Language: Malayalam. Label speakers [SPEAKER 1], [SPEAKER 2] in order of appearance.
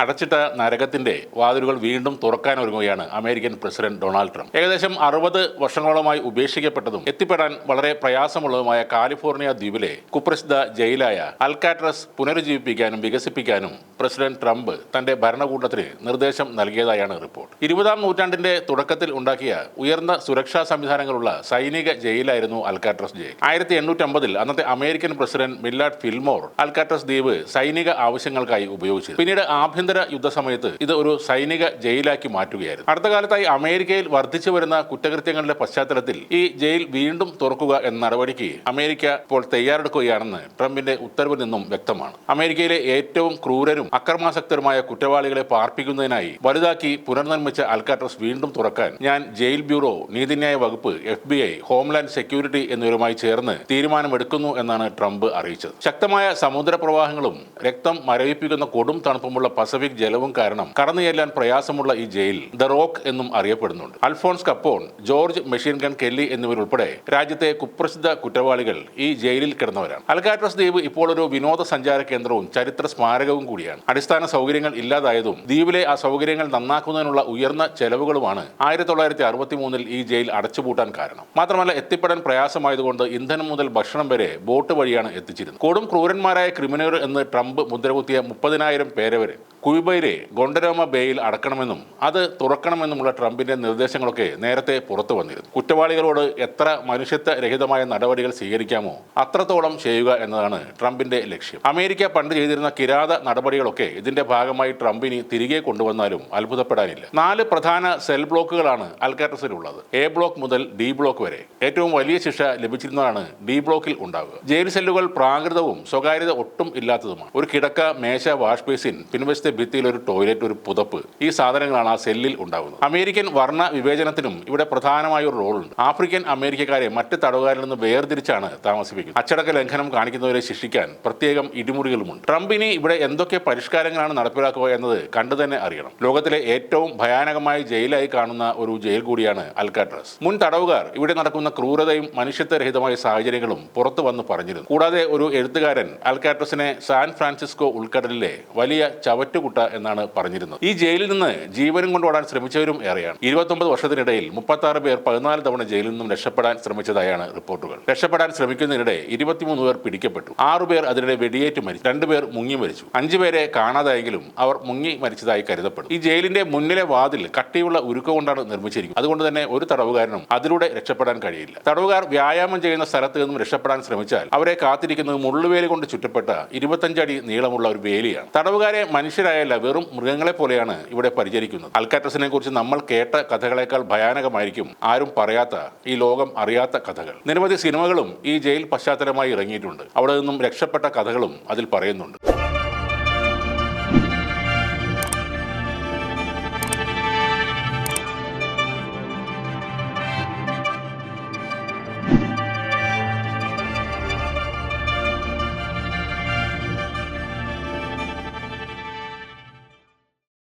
[SPEAKER 1] അടച്ചിട്ട നരകത്തിന്റെ വാതിലുകൾ വീണ്ടും തുറക്കാൻ ഒരുങ്ങുകയാണ് അമേരിക്കൻ പ്രസിഡന്റ് ഡൊണാൾഡ് ട്രംപ്. ഏകദേശം അറുപത് വർഷങ്ങളോളമായി ഉപേക്ഷിക്കപ്പെട്ടതും എത്തിപ്പെടാൻ വളരെ പ്രയാസമുള്ളതുമായ കാലിഫോർണിയ ദ്വീപിലെ കുപ്രസിദ്ധ ജയിലായ അൽക്കാട്രസ് പുനരുജ്ജീവിപ്പിക്കാനും വികസിപ്പിക്കാനും പ്രസിഡന്റ് ട്രംപ് തന്റെ ഭരണകൂടത്തിന് നിർദ്ദേശം നൽകിയതായാണ് റിപ്പോർട്ട്. ഇരുപതാം നൂറ്റാണ്ടിന്റെ തുടക്കത്തിൽ ഉണ്ടാക്കിയ ഉയർന്ന സുരക്ഷാ സംവിധാനങ്ങളുള്ള സൈനിക ജയിലായിരുന്നു അൽക്കാട്രസ് ജയിൽ. ആയിരത്തി എണ്ണൂറ്റമ്പതിൽ അന്നത്തെ American president Millard Fillmore Alcatraz ദ്വീപ് സൈനിക ആവശ്യങ്ങൾക്കായി ഉപയോഗിച്ചു പിന്നീട് ആഭ്യന്തര യുദ്ധസമയത്ത് ഇത് ഒരു സൈനിക ജയിലാക്കി മാറ്റുകയായിരുന്നു. അടുത്ത കാലത്തായി അമേരിക്കയിൽ വർദ്ധിച്ചു വരുന്ന കുറ്റകൃത്യങ്ങളുടെ പശ്ചാത്തലത്തിൽ ഈ ജയിൽ വീണ്ടും തുറക്കുക എന്ന നടപടിക്ക് അമേരിക്ക ഇപ്പോൾ തയ്യാറെടുക്കുകയാണെന്ന് ട്രംപിന്റെ ഉത്തരവിൽ നിന്നും വ്യക്തമാണ്. അമേരിക്കയിലെ ഏറ്റവും ക്രൂരരും അക്രമാസക്തരുമായ കുറ്റവാളികളെ പാർപ്പിക്കുന്നതിനായി വലുതാക്കി പുനർനിർമ്മിച്ച അൽക്കാട്രസ് വീണ്ടും തുറക്കാൻ ഞാൻ ജയിൽ ബ്യൂറോ നീതിന്യായ വകുപ്പ് F B I homeland security എന്നിവരുമായി ചേർന്ന് തീരുമാനമെടുക്കുന്നു എന്നാണ് ട്രംപ് അറിയിച്ചത്. ശക്തമായ സമുദ്രപ്രവാഹങ്ങളും രക്തം മരവിപ്പിക്കുന്ന കൊടും തണുപ്പുമുള്ള പസഫിക് ജലവും കാരണം കടന്നു ചെല്ലാൻ പ്രയാസമുള്ള ഈ ജയിൽ ദ റോക്ക് എന്നും അറിയപ്പെടുന്നുണ്ട്. Alphonse Capone George machine gun Kelly എന്നിവരുൾപ്പെടെ രാജ്യത്തെ കുപ്രസിദ്ധ കുറ്റവാളികൾ ഈ ജയിലിൽ കിടന്നവരാണ്. അൽക്കാട്രസ് ദ്വീപ് ഇപ്പോൾ ഒരു വിനോദസഞ്ചാര കേന്ദ്രവും ചരിത്ര സ്മാരകവും കൂടിയാണ്. അടിസ്ഥാന സൗകര്യങ്ങൾ ഇല്ലാതായതും ദ്വീപിലെ ആ സൗകര്യങ്ങൾ നന്നാക്കുന്നതിനുള്ള ഉയർന്ന ചെലവുകളുമാണ് ആയിരത്തി തൊള്ളായിരത്തി അറുപത്തി മൂന്നിൽ ഈ ജയിൽ അടച്ചുപൂട്ടാൻ കാരണം. മാത്രമല്ല എത്തിപ്പെടാൻ പ്രയാസമായതുകൊണ്ട് ഇന്ധനം മുതൽ ഭക്ഷണം വരെ ബോട്ട് വഴിയാണ് എത്തിച്ചിരുന്നത്. കൊടും ക്രൂരന്മാരായ ക്രിമിനൽ എന്ന് ട്രംപ് മുദ്രകുത്തിയ മുപ്പതിനായിരം പേരെ വരെ കുയിബയിലെ ഗൊണ്ടരോമ ബേയിൽ അടക്കണമെന്നും അത് തുറക്കണമെന്നുമുള്ള ട്രംപിന്റെ നിർദ്ദേശങ്ങളൊക്കെ നേരത്തെ പുറത്തു വന്നിരുന്നു. കുറ്റവാളികളോട് എത്ര മനുഷ്യത്വ രഹിതമായ നടപടികൾ സ്വീകരിക്കാമോ അത്രത്തോളം ചെയ്യുക എന്നതാണ് ട്രംപിന്റെ ലക്ഷ്യം. അമേരിക്ക പണ്ട് ചെയ്തിരുന്ന കിരാത നടപടികളൊക്കെ ഇതിന്റെ ഭാഗമായി ട്രംപിനി തിരികെ കൊണ്ടുവന്നാലും അത്ഭുതപ്പെടാനില്ല. നാല് പ്രധാന സെൽ ബ്ലോക്കുകളാണ് അൽക്കാറ്റസിലുള്ളത് എ ബ്ലോക്ക് മുതൽ ഡി ബ്ലോക്ക് വരെ. ഏറ്റവും വലിയ ശിക്ഷ ലഭിച്ചിരുന്നതാണ് ഡി ബ്ലോക്കിൽ ഉണ്ടാവുക. ജയിൽ സെല്ലുകൾ പ്രാകൃതവും സ്വകാര്യത ഒട്ടും ഇല്ലാത്തതുമാണ്. ഒരു കിടക്ക മേശ വാഷ് ബേസിൻ പിൻവശത്തെ ഭിത്തിയിൽ ഒരു ടോയ്ലറ്റ് ഒരു പുതപ്പ് ഈ സാധനങ്ങളാണ് ആ സെല്ലിൽ ഉണ്ടാകുന്നത് അമേരിക്കൻ വർണ വിവേചനത്തിനും ഇവിടെ പ്രധാനമായ ഒരു റോളുണ്ട് ആഫ്രിക്കൻ അമേരിക്കക്കാരെ മറ്റ് തടവുകാരിൽ നിന്ന് വേർതിരിച്ചാണ് താമസിപ്പിക്കുന്നത്. അച്ചടക്ക ലംഘനം കാണിക്കുന്നവരെ ശിക്ഷിക്കാൻ പ്രത്യേകം ഇടിമുറികളുമുണ്ട്. ട്രംപിനി ഇവിടെ എന്തൊക്കെ പരിഷ്കാരങ്ങളാണ് നടപ്പിലാക്കുക എന്നത് കണ്ടു തന്നെ അറിയണം. ലോകത്തിലെ ഏറ്റവും ഭയാനകമായ ജയിലായി കാണുന്ന ഒരു ജയിൽ കൂടിയാണ് അൽക്കാട്രസ്. മുൻ തടവുകാർ ഇവിടെ നടക്കുന്ന ക്രൂരതയും മനുഷ്യത്വരഹിതമായ സാഹചര്യങ്ങളും പുറത്തു വന്ന് പറഞ്ഞിരുന്നു. കൂടാതെ ഒരു എഴുത്തുകാരൻ അൽക്കാട്രസിനെ സാൻ ഫ്രാൻസിസ്കോ ഉൾക്കടലിലെ വലിയ ചവറ്റുകുട്ട എന്നാണ് പറഞ്ഞിരുന്നത്. ഈ ജയിലിൽ നിന്ന് ജീവനും കൊണ്ടോടാൻ ശ്രമിച്ചവരും ഏറെയാണ്. ഇരുപത്തൊമ്പത് വർഷത്തിനിടയിൽ മുപ്പത്തി ആറ് പേർ പതിനാല് തവണ ജയിലിൽ നിന്നും രക്ഷപ്പെടാൻ ശ്രമിച്ചതായാണ് റിപ്പോർട്ടുകൾ. രക്ഷപ്പെടാൻ ശ്രമിക്കുന്നതിനിടെ ഇരുപത്തിമൂന്ന് പേർ പിടിക്കപ്പെട്ടു. ആറുപേർ അതിനിടെ വെടിയേറ്റ് മരിച്ചു. രണ്ടുപേർ മുങ്ങി മരിച്ചു. അഞ്ചുപേരെ കാണാതായെങ്കിലും അവർ മുങ്ങി മരിച്ചതായി കരുതപ്പെടും. ഈ ജയിലിന്റെ മുന്നിലെ വാതിൽ കട്ടിയുള്ള ഉരുക്ക കൊണ്ടാണ് നിർമ്മിച്ചിരിക്കുന്നത്. അതുകൊണ്ട് തന്നെ ഒരു തടവുകാരനും അതിലൂടെ രക്ഷപ്പെടാൻ കഴിയില്ല. തടവുകാർ വ്യായാമം ചെയ്യുന്ന സ്ഥലത്ത് നിന്നും രക്ഷപ്പെടാൻ ശ്രമിച്ചാൽ അവരെ കാത്തിരിക്കുന്നത് മുള്ളുവേലി കൊണ്ട് ചുറ്റപ്പെട്ട ഇരുപത്തഞ്ചടി നീളമുള്ള ഒരു വേലിയാണ്. തടവുകാരെ മനുഷ്യരായല്ല വെറും മൃഗങ്ങളെ പോലെയാണ് ഇവിടെ പരിചരിക്കുന്നത്. അൽക്കാറ്റസിനെ കുറിച്ച് നമ്മൾ കേട്ട കഥകളേക്കാൾ ഭയാനകമായിരിക്കും ആരും പറയാത്ത ഈ ലോകം അറിയാത്ത കഥകൾ. നിരവധി സിനിമകളും ഈ ജയിൽ പശ്ചാത്തലമായി ഇറങ്ങിയിട്ടുണ്ട്. അവിടെ നിന്നും രക്ഷപ്പെട്ട കഥകളും അതിൽ പറയുന്നുണ്ട്.